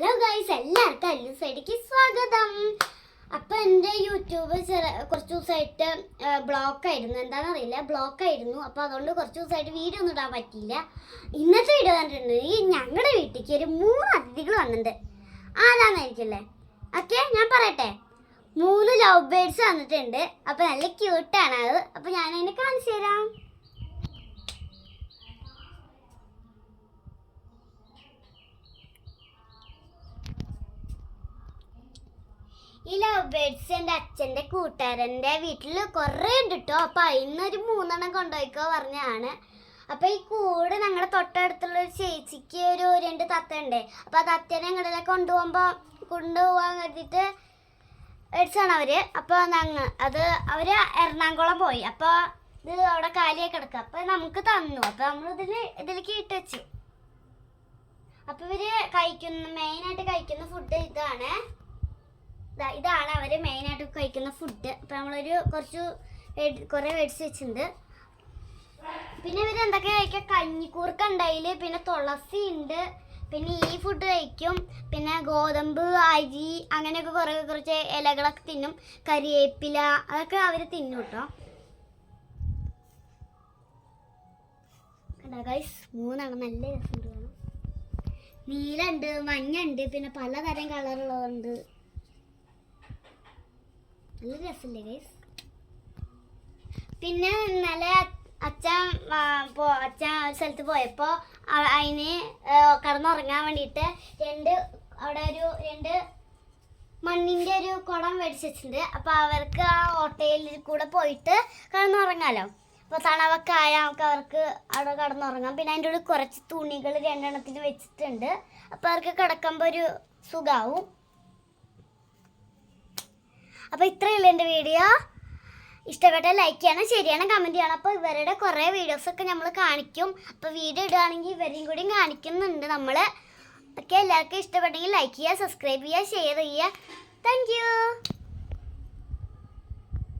Hello guys എല്ലാവർക്കും അല്ലു സൈഡിക്ക് സ്വാഗതം. അപ്പൊ എന്റെ യൂട്യൂബ് ചെറ- കുറച്ച് ദിവസമായിട്ട് ബ്ലോക്ക് ആയിരുന്നു. എന്താണെന്നറിയില്ല ബ്ലോക്ക് ആയിരുന്നു. അപ്പൊ അതുകൊണ്ട് കുറച്ച് ദിവസമായിട്ട് വീഡിയോ ഒന്നും ഇടാൻ പറ്റിയില്ല. ഇന്നത്തെ വീഡിയോ പറഞ്ഞിട്ടുണ്ടെങ്കിൽ ഞങ്ങളുടെ വീട്ടിലേക്ക് ഒരു മൂന്ന് അതിഥികൾ വന്നിട്ടുണ്ട് ആരാന്നായിരിക്കില്ലേ? ഓക്കെ ഞാൻ പറയട്ടെ. മൂന്ന് ലവ് ബേർഡ്സ് വന്നിട്ടുണ്ട്. അപ്പൊ നല്ല ക്യൂട്ടാണ് അത്. അപ്പൊ ഞാൻ അതിനെ കാണിച്ചു തരാം. ഈ ലവ് ബേർഡ്സ് എന്റെ അച്ഛന്റെ കൂട്ടുകാരന്റെ വീട്ടിൽ കുറേ ഉണ്ട് കേട്ടോ അപ്പം അതിന്നൊരു മൂന്നെണ്ണം കൊണ്ടുപോയിക്കോ പറഞ്ഞാണ് അപ്പം ഈ കൂട് ഞങ്ങളുടെ തൊട്ടടുത്തുള്ള ഒരു ചേച്ചിക്ക് ഒരു രണ്ട് തത്ത ഉണ്ട് അപ്പം ആ തത്തേനെ ഞങ്ങളിലേക്ക് കൊണ്ടുപോകുമ്പോൾ കൊണ്ടുപോകാൻ കരുതിയിട്ട് മേടിച്ചാണ് അവർ അപ്പോൾ ഞങ്ങൾ അത് അവർ എറണാകുളം പോയി. അപ്പോൾ ഇത് അവിടെ കാലിയായി കിടക്കുക അപ്പോൾ നമുക്ക് തന്നു. അപ്പോൾ നമ്മൾ ഇതിൽ ഇതിലേക്ക് ഇട്ട് വെച്ചു. അപ്പോൾ ഇവർ കഴിക്കുന്ന മെയിനായിട്ട് കഴിക്കുന്ന ഫുഡ് ഇതാണ്. ഇതാണ് അവർ മെയിനായിട്ട് കഴിക്കുന്ന ഫുഡ് അപ്പം നമ്മളൊരു കുറച്ച് കുറേ മേടിച്ച് വെച്ചിട്ടുണ്ട്. പിന്നെ ഇവർ എന്തൊക്കെ കഴിക്കുക കഞ്ഞിക്കൂർക്ക ഉണ്ടായിൽ പിന്നെ തുളസി ഉണ്ട് പിന്നെ ഈ ഫുഡ് കഴിക്കും. പിന്നെ ഗോതമ്പ് അരി അങ്ങനെയൊക്കെ കുറേ കുറച്ച് ഇലകളൊക്കെ തിന്നും. കരിവേപ്പില അതൊക്കെ അവർ തിന്നും കേട്ടോ ഗൈസ് മൂന്നാണ് നല്ല രസമുണ്ട് ഉണ്ട് നീലുണ്ട് മഞ്ഞുണ്ട് പിന്നെ പലതരം കളറുള്ളതുണ്ട് നല്ല രസമില്ലേ ഗൈസ് പിന്നെ ഇന്നലെ അച്ഛൻ പോ അച്ഛൻ ഒരു സ്ഥലത്ത് പോയപ്പോൾ അതിന് കിടന്നുറങ്ങാൻ വേണ്ടിയിട്ട് രണ്ട് അവിടെ ഒരു രണ്ട് മണ്ണിന്റെ ഒരു കുടം വെച്ചിട്ടുണ്ട്. അപ്പോൾ അവർക്ക് ആ ഓട്ടയിൽ കൂടെ പോയിട്ട് കിടന്നുറങ്ങാമല്ലോ അപ്പോൾ തണവൊക്കെ ആയാൽ നമുക്ക് അവർക്ക് അവിടെ കിടന്നുറങ്ങാം. പിന്നെ അതിന്റെ ഉള്ളിൽ കുറച്ച് തുണികൾ രണ്ടെണ്ണത്തിൽ വെച്ചിട്ടുണ്ട്. അപ്പോൾ അവർക്ക് കിടക്കുമ്പോൾ ഒരു സുഖാവും. അപ്പോൾ ഇത്രയുള്ള എന്റെ വീഡിയോ. ഇഷ്ടപ്പെട്ട ലൈക്ക് ചെയ്യണം ശരിയാണ് കമന്റ് ചെയ്യണം. അപ്പോൾ ഇവരുടെ കുറേ വീഡിയോസൊക്കെ നമ്മൾ കാണിക്കും. അപ്പോൾ വീഡിയോ ഇടുകയാണെങ്കിൽ ഇവരെയും കൂടി കാണിക്കുന്നുണ്ട് നമ്മൾ ഒക്കെ എല്ലാവർക്കും ഇഷ്ടപ്പെട്ടെങ്കിൽ ലൈക്ക് ചെയ്യുക സബ്സ്ക്രൈബ് ചെയ്യുക ഷെയർ ചെയ്യുക. താങ്ക്